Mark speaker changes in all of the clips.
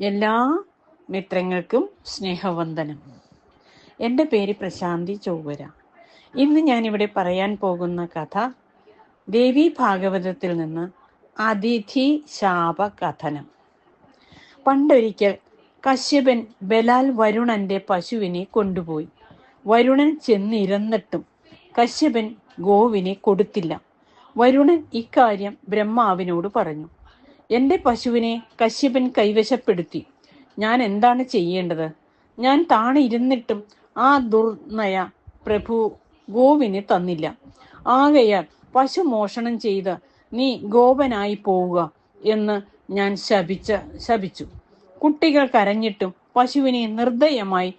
Speaker 1: എല്ലാ മിത്രങ്ങൾക്കും സ്നേഹവന്ദനം. എന്റെ പേര് പ്രശാന്തി ചൊവ്വര. ഇന്ന് ഞാനിവിടെ പറയാൻ പോകുന്ന കഥ ദേവി ഭാഗവതത്തിൽ നിന്ന് അതിഥി ശാപ കഥനം. പണ്ടൊരിക്കൽ കശ്യപൻ ബലാൽ വരുണന്റെ പശുവിനെ കൊണ്ടുപോയി. വരുണൻ ചെന്നിരുന്നിട്ടും കശ്യപൻ ഗോവിനെ കൊടുത്തില്ല. വരുണൻ ഇക്കാര്യം ബ്രഹ്മാവിനോട് പറഞ്ഞു. എന്റെ പശുവിനെ കശ്യപൻ കൈവശപ്പെടുത്തി. ഞാൻ എന്താണ് ചെയ്യേണ്ടത്? ഞാൻ താണിരുന്നിട്ടും ആ ദുർനയ പ്രഭു ഗോവിനെ തന്നില്ല. ആകയാൽ പശു മോഷണം ചെയ്ത് നീ ഗോപനായി പോവുക എന്ന് ഞാൻ ശപിച്ച ശപിച്ചു. കുട്ടികൾ കരഞ്ഞിട്ടും പശുവിനെ നിർദ്ദയമായി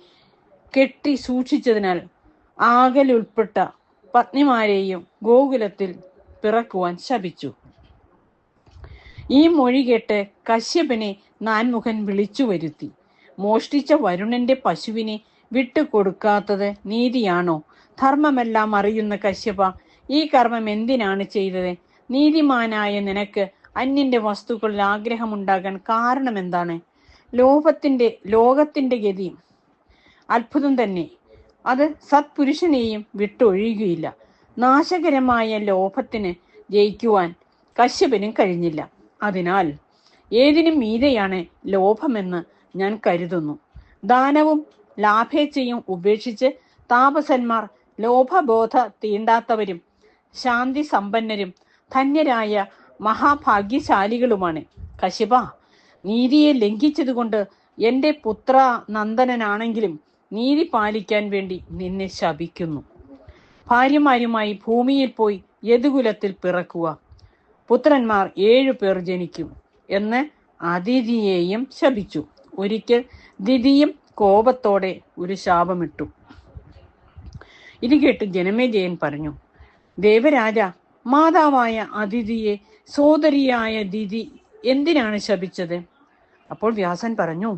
Speaker 1: കെട്ടി സൂക്ഷിച്ചതിനാൽ ആകലുൾപ്പെട്ട പത്നിമാരെയും ഗോകുലത്തിൽ പിറക്കുവാൻ ശപിച്ചു. ഈ മൊഴി കേട്ട് കശ്യപനെ നാൻമുഖൻ വിളിച്ചു വരുത്തി. മോഷ്ടിച്ച വരുണന്റെ പശുവിനെ വിട്ടുകൊടുക്കാത്തത് നീതിയാണോ? ധർമ്മമെല്ലാം അറിയുന്ന കശ്യപ ഈ കർമ്മം എന്തിനാണ് ചെയ്തത്? നീതിമാനായ നിനക്ക് അന്യന്റെ വസ്തുക്കളിൽ ആഗ്രഹമുണ്ടാകാൻ കാരണം എന്താണ് ലോഭത്തിന്റെ ലോകത്തിന്റെ ഗതി അത്ഭുതം തന്നെ. അത് സത്പുരുഷനെയും വിട്ടൊഴിയുകയില്ല. നാശകരമായ ലോഭത്തിന് ജയിക്കുവാൻ കശ്യപനും കഴിഞ്ഞില്ല. അതിനാൽ ഏതിനും മീതെയാണ് ലോഭമെന്ന് ഞാൻ കരുതുന്നു. ദാനവും ലാഭേച്ഛയും ഉപേക്ഷിച്ച് താപസന്മാർ ലോഭബോധ തീണ്ടാത്തവരും ശാന്തി സമ്പന്നരും ധന്യരായ മഹാഭാഗ്യശാലികളുമാണ്. കശിപ നീതിയെ ലംഘിച്ചതുകൊണ്ട് എന്റെ പുത്ര നന്ദനനാണെങ്കിലും നീതി പാലിക്കാൻ വേണ്ടി നിന്നെ ശപിക്കുന്നു. ഭാര്യമാരുമായി ഭൂമിയിൽ പോയി യദുകുലത്തിൽ പിറക്കുക. പുത്രന്മാർ ഏഴു പേർ ജനിക്കും എന്ന് അതിഥിയെയും ശപിച്ചു. ഒരിക്കൽ ദിതിയും കോപത്തോടെ ഒരു ശാപമിട്ടു. ഇത് കേട്ട് ജനമേജയൻ പറഞ്ഞു ദേവരാജ മാതാവായ അതിഥിയെ സോദരിയായ ദിതി എന്തിനാണ് ശപിച്ചത്? അപ്പോൾ വ്യാസൻ പറഞ്ഞു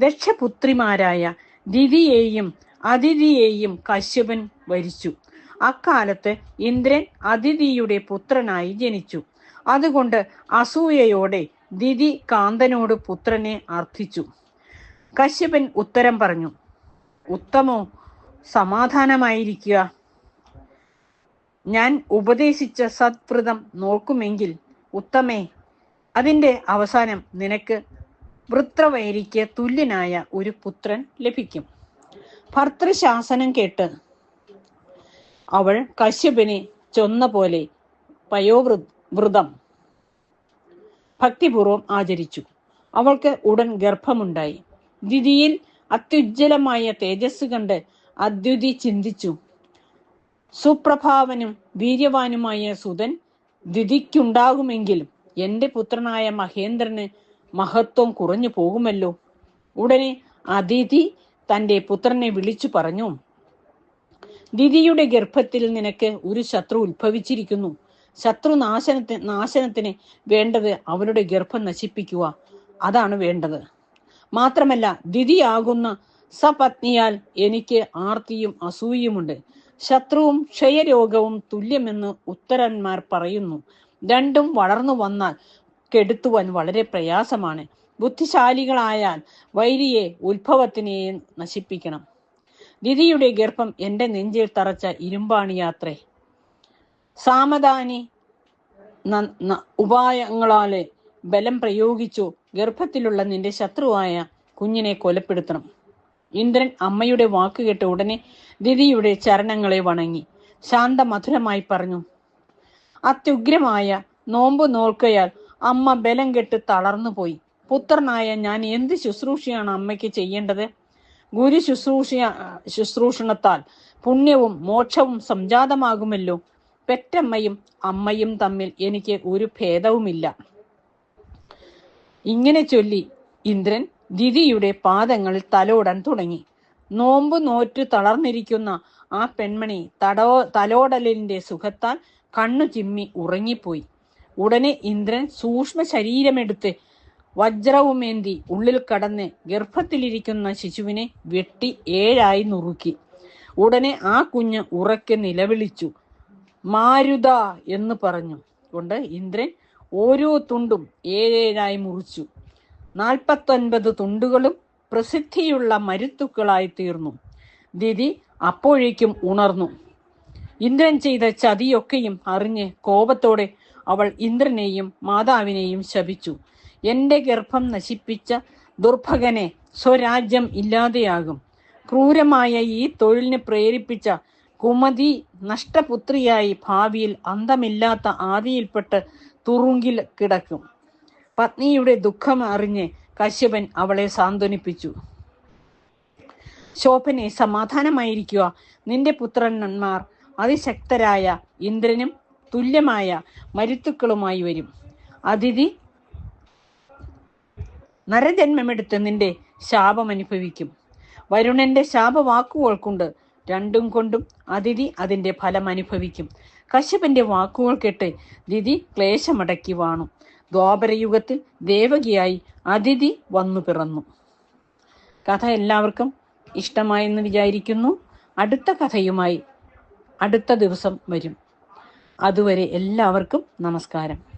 Speaker 1: ദക്ഷപുത്രിമാരായ ദിതിയെയും അതിഥിയെയും കശ്യപൻ വരിച്ചു. അക്കാലത്ത് ഇന്ദ്രൻ അതിഥിയുടെ പുത്രനായി ജനിച്ചു. അതുകൊണ്ട് അസൂയയോടെ ദിതി കാന്തനോട് പുത്രനെ അർത്ഥിച്ചു കശ്യപൻ ഉത്തരം പറഞ്ഞു ഉത്തമോ സമാധാനമായിരിക്കുക. ഞാൻ ഉപദേശിച്ച സത്വൃതം നോക്കുമെങ്കിൽ ഉത്തമേ അതിന്റെ അവസാനം നിനക്ക് വൃത്രവൈരിക്ക് തുല്യനായ ഒരു പുത്രൻ ലഭിക്കും ഭർത്തൃശാസനം കേട്ട് അവൾ കശ്യപിനെ ചൊന്ന പോലെ പയോവൃതം ഭക്തിപൂർവം ആചരിച്ചു. അവൾക്ക് ഉടൻ ഗർഭമുണ്ടായി. ദിതിയിൽ അത്യുജ്വലമായ തേജസ് കണ്ട് അദ്യുതി ചിന്തിച്ചു. സുപ്രഭാവനും വീര്യവാനുമായ സുതൻ ദിതിക്കുണ്ടാകുമെങ്കിലും എന്റെ പുത്രനായ മഹേന്ദ്രന് മഹത്വം കുറഞ്ഞു പോകുമല്ലോ. ഉടനെ അതിഥി തന്റെ പുത്രനെ വിളിച്ചു പറഞ്ഞു. ദിതിയുടെ ഗർഭത്തിൽ നിനക്ക് ഒരു ശത്രു ഉത്ഭവിച്ചിരിക്കുന്നു. ശത്രു നാശനത്തിന് നാശനത്തിന് വേണ്ടത് അവരുടെ ഗർഭം നശിപ്പിക്കുക. അതാണ് വേണ്ടത്. മാത്രമല്ല ദിതിയാകുന്ന സപത്നിയാൽ എനിക്ക് ആർത്തിയും അസൂയുമുണ്ട് ശത്രുവും ക്ഷയരോഗവും തുല്യമെന്ന് ഉത്തരന്മാർ പറയുന്നു. രണ്ടും വളർന്നു വന്നാൽ കെടുത്തുവാൻ വളരെ പ്രയാസമാണ്. ബുദ്ധിശാലികളായാൽ വൈരിയെ ഉത്ഭവത്തിനെയും നശിപ്പിക്കണം. ദിതിയുടെ ഗർഭം എന്റെ നെഞ്ചിൽ തറച്ച ഇരുമ്പാണിയാത്രേ സാമദാനി ഉപായങ്ങളാലെ ബലം പ്രയോഗിച്ചു ഗർഭത്തിലുള്ള നിന്റെ ശത്രുവായ കുഞ്ഞിനെ കൊലപ്പെടുത്തണം. ഇന്ദ്രൻ അമ്മയുടെ വാക്ക് ഉടനെ ദിതിയുടെ ചരണങ്ങളെ വണങ്ങി. ശാന്ത മധുരമായി പറഞ്ഞു അത്യുഗ്രമായ നോമ്പ് നോൽക്കയാൽ അമ്മ ബലം കെട്ട് തളർന്നു പോയി പുത്രനായ ഞാൻ എന്ത് ശുശ്രൂഷയാണ് അമ്മയ്ക്ക് ചെയ്യേണ്ടത്? ഗുരു ശുശ്രൂഷ ശുശ്രൂഷണത്താൽ പുണ്യവും മോക്ഷവും സംജാതമാകുമല്ലോ. പെറ്റമ്മയും അമ്മയും തമ്മിൽ എനിക്ക് ഒരു ഭേദവുമില്ല. ഇങ്ങനെ ചൊല്ലി ഇന്ദ്രൻ ദിതിയുടെ പാദങ്ങളിൽ തലോടാൻ തുടങ്ങി. നോമ്പ് നോറ്റു തളർന്നിരിക്കുന്ന ആ പെൺമണി തടോ തലോടലിന്റെ സുഖത്താൽ കണ്ണു ചിമ്മി ഉറങ്ങിപ്പോയി. ഉടനെ ഇന്ദ്രൻ സൂക്ഷ്മ ശരീരമെടുത്ത് വജ്രവുമേന്തി ഉള്ളിൽ കടന്ന് ഗർഭത്തിലിരിക്കുന്ന ശിശുവിനെ വെട്ടി ഏഴായി നുറുക്കി. ഉടനെ ആ കുഞ്ഞ് ഉറക്കെ നിലവിളിച്ചു. മാരുത എന്ന് പറഞ്ഞു കൊണ്ട് ഇന്ദ്രൻ ഓരോ തുണ്ടും ഏഴേഴായി മുറിച്ചു. നാൽപ്പത്തൊൻപത് തുണ്ടുകളും പ്രസിദ്ധിയുള്ള മരുത്തുക്കളായി തീർന്നു. ദിതി അപ്പോഴേക്കും ഉണർന്നു. ഇന്ദ്രൻ ചെയ്ത ചതിയൊക്കെയും അറിഞ്ഞ് കോപത്തോടെ അവൾ ഇന്ദ്രനെയും മാതാവിനെയും ശപിച്ചു. എന്റെ ഗർഭം നശിപ്പിച്ച ദുർഭകനെ സ്വരാജ്യം ഇല്ലാതെയാകും. ക്രൂരമായ ഈ തൊഴിലിന് പ്രേരിപ്പിച്ച കുമതി നഷ്ടപുത്രിയായി ഭാവിയിൽ അന്തമില്ലാത്ത ആദിയിൽപ്പെട്ട് തുറുങ്കിൽ കിടക്കും. പത്നിയുടെ ദുഃഖം അറിഞ്ഞ് കശ്യപൻ അവളെ സാന്ത്വനിപ്പിച്ചു. ശോഭനെ സമാധാനമായിരിക്കുക. നിന്റെ പുത്രന്മാർ അതിശക്തരായ ഇന്ദ്രനും തുല്യമായ മരുത്തുക്കളുമായി വരും. അതിഥി നരജന്മമെടുത്ത് നിന്റെ ശാപം അനുഭവിക്കും. വരുണന്റെ ശാപവാക്കുകൾ കൊണ്ട് രണ്ടും കൊണ്ടും അതിഥി അതിന്റെ ഫലം അനുഭവിക്കും. കശ്യപന്റെ വാക്കുകൾ കേട്ട് ദിതി ക്ലേശമടക്കി വാണു. ദ്വാപരയുഗത്തിൽ ദേവകിയായി അതിഥി വന്നു പിറന്നു. കഥ എല്ലാവർക്കും ഇഷ്ടമായെന്ന് വിചാരിക്കുന്നു. അടുത്ത കഥയുമായി അടുത്ത ദിവസം വരും. അതുവരെ എല്ലാവർക്കും നമസ്കാരം.